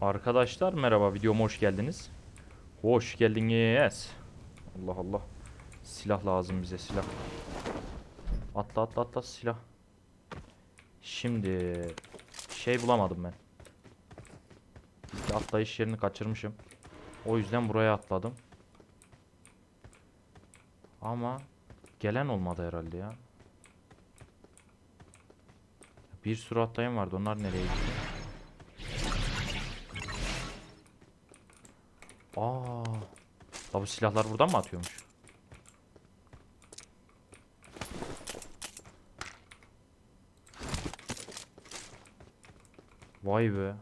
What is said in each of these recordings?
Arkadaşlar merhaba videoma hoş geldiniz. Hoş geldiniz. Allah Allah. Silah lazım bize silah. Atla atla atla silah. Şimdi şey bulamadım ben. Atlayış yerini kaçırmışım. O yüzden buraya atladım. Ama gelen olmadı herhalde ya. Bir sürü atlayan vardı. Onlar nereye gitti? Aa. La bu silahlar buradan mı atıyormuş? Vay be.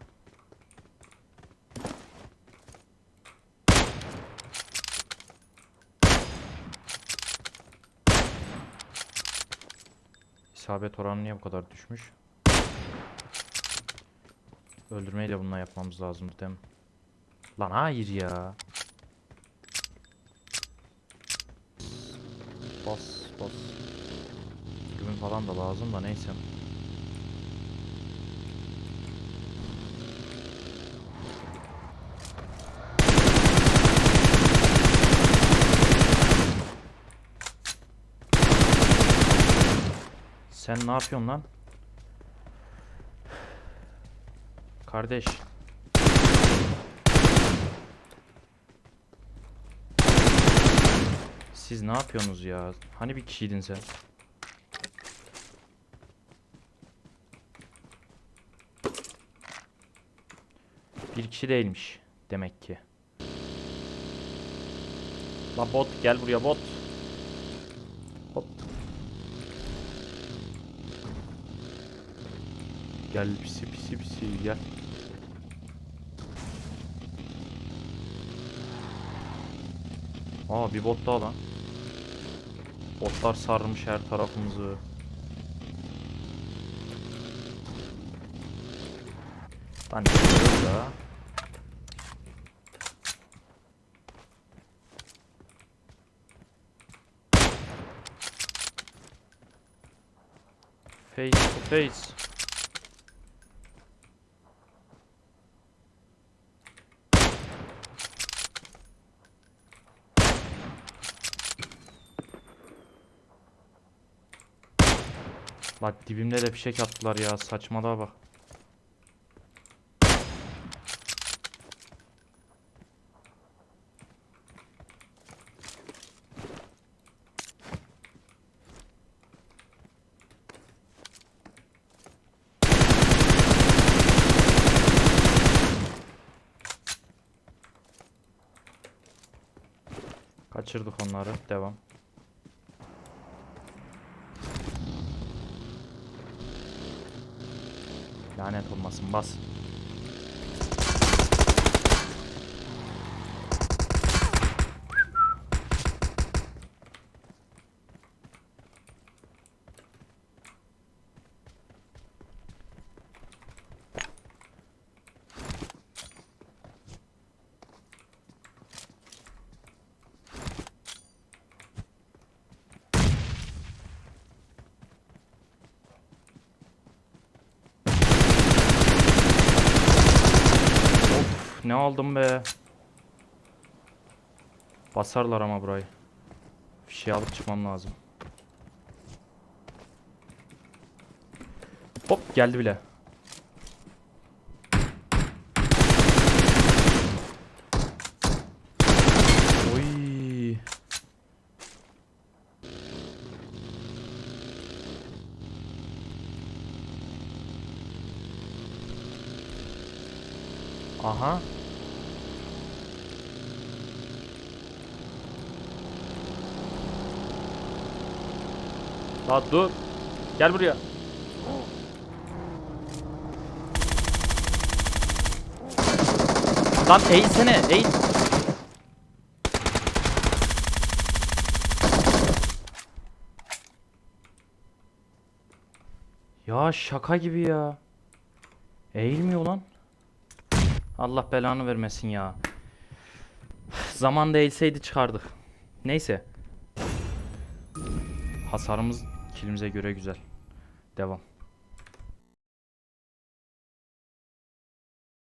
İsabet oranı niye bu kadar düşmüş? Öldürmeyi de bununla yapmamız lazım değil mi? Lan hayır ya. Bas bas. Dürbün falan da lazım da neyse. Sen ne yapıyorsun lan? Kardeş. Siz ne yapıyorsunuz ya? Hani bir kişiydin sen? Bir kişi değilmiş demek ki. La bot gel buraya bot. Hop. Gel pisi pisi pisi gel. Aa bir bot daha lan. Botlar sarmış her tarafımızı. Lan ya? Face to face. Bak dibimde de fişek attılar ya saçmalığa bak. Kaçırdık onları. Devam. Lanet olmasın bas. Ne aldım be. Basarlar ama burayı. Bir şey alıp çıkmam lazım. Hop geldi bile. Oy. Aha. La dur. Gel buraya. Lan eğilsene, eğil. Ya şaka gibi ya. Eğilmiyor lan. Allah belanı vermesin ya. Zaman değilseydi çıkardık. Neyse. Hasarımız kilimize göre güzel. Devam.